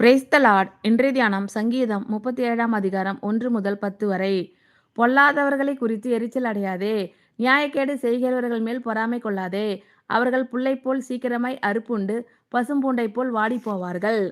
Praise the Lord இன்றைய தியானம் சங்கீதம் முப்பத்தி ஏழாம் அதிகாரம் ஒன்று முதல் பத்து வரை. பொல்லாதவர்களை குறித்து எரிச்சல் அடையாதே. நியாயக்கேடு செய்கிறவர்கள் மேல் பொறாமை கொள்ளாதே. அவர்கள் புல்லை போல் சீக்கிரமாய் அறுப்புண்டு பசும்பூண்டை போல் வாடி போவார்கள்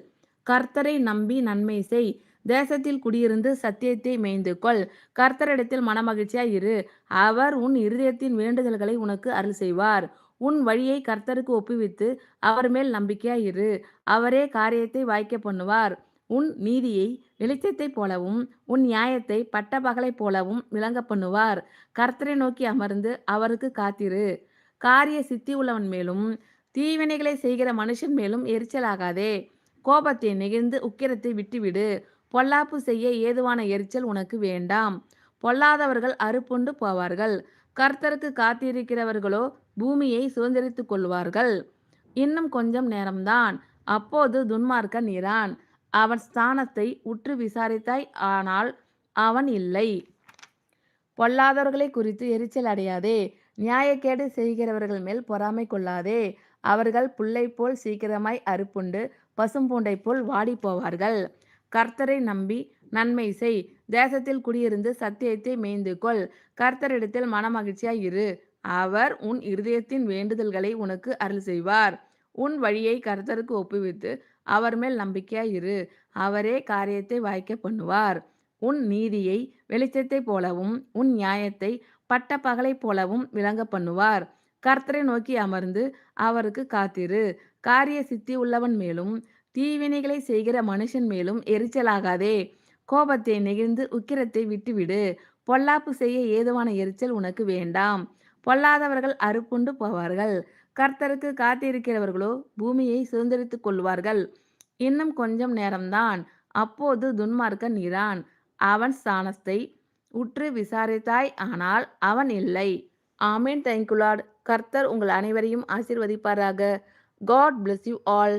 கர்த்தரை நம்பி நன்மை செய். தேசத்தில் குடியிருந்து சத்தியத்தை மேய்ந்து கொள். கர்த்தரிடத்தில் மனமகிழ்ச்சியாய் இரு. அவர் உன் இருதயத்தின் வேண்டுதல்களை உனக்கு அருள் செய்வார். உன் வழியை கர்த்தருக்கு ஒப்புவித்து அவர் மேல் நம்பிக்கையாய் இரு. அவரே காரியத்தை வாய்க்க பண்ணுவார். உன் நீதியை வெளிச்சத்தைப் போலவும் உன் நியாயத்தை பட்டப்பகலைப் போலவும் விளங்க பண்ணுவார். கர்த்தரை நோக்கி அமர்ந்து அவருக்கு காத்திரு. காரிய சித்தி உள்ளவன் மேலும் தீவினைகளை செய்கிற மனுஷன் மேலும் எரிச்சலாகாதே. கோபத்தை நெகிழ்ந்து உக்கிரத்தை விட்டுவிடு. பொல்லாப்பு செய்ய ஏதுவான எரிச்சல் உனக்கு வேண்டாம். பொல்லாதவர்கள் அறுப்புண்டு போவார்கள். கர்த்தருக்கு காத்திருக்கிறவர்களோ பூமியை சுதந்திரித்து கொள்வார்கள். இன்னும் கொஞ்சம் நேரம்தான். அப்போது துன்மார்க்கன் இரான் அவன் ஸ்தானத்தை உற்று விசாரித்தாய் ஆனால் அவன் இல்லை. பொல்லாதவர்களை குறித்து எரிச்சல் அடையாதே. நியாயக்கேடு செய்கிறவர்கள் மேல் பொறாமை கொள்ளாதே. அவர்கள் புல்லை போல் சீக்கிரமாய் அறுப்புண்டு பசும்பூண்டை போல் வாடி போவார்கள் கர்த்தரை நம்பி நன்மை செய். தேசத்தில் குடியிருந்து சத்தியத்தை மேய்ந்து கொள் கர்த்தரிடத்தில் மனமகிழ்ச்சியாய் இரு. அவர் உன் இருதயத்தின் வேண்டுதல்களை உனக்கு அருள் செய்வார் உன் வழியை கர்த்தருக்கு ஒப்புவித்து அவர் மேல் நம்பிக்கையாய் இரு. அவரே காரியத்தை வாய்க்க பண்ணுவார். உன் நீதியை வெளிச்சத்தைப் போலவும் உன் நியாயத்தை பட்ட பகலைப் போலவும் விளங்க பண்ணுவார். கர்த்தரை நோக்கி அமர்ந்து அவருக்கு காத்திரு. காரிய சித்தி உள்ளவன் மேலும் தீவினைகளை செய்கிற மனுஷன் மேலும் எரிச்சலாகாதே. கோபத்தை நெகிழ்ந்து உக்கிரத்தை விட்டுவிடு. பொல்லாப்பு செய்ய ஏதுவான எரிச்சல் உனக்கு வேண்டாம். பொல்லாதவர்கள் அறுப்புண்டு போவார்கள். கர்த்தருக்கு காத்திருக்கிறவர்களோ பூமியை சுதந்திரித்துக் கொள்வார்கள். இன்னும் கொஞ்சம் நேரம்தான். அப்போது துன்மார்க்கன் இரான் அவன் ஸ்தானத்தை உற்று விசாரித்தாய் ஆனால் அவன் இல்லை. ஆமீன். தேங்க்யூ லார்ட் கர்த்தர் உங்கள் அனைவரையும் ஆசிர்வதிப்பாராக. God bless you all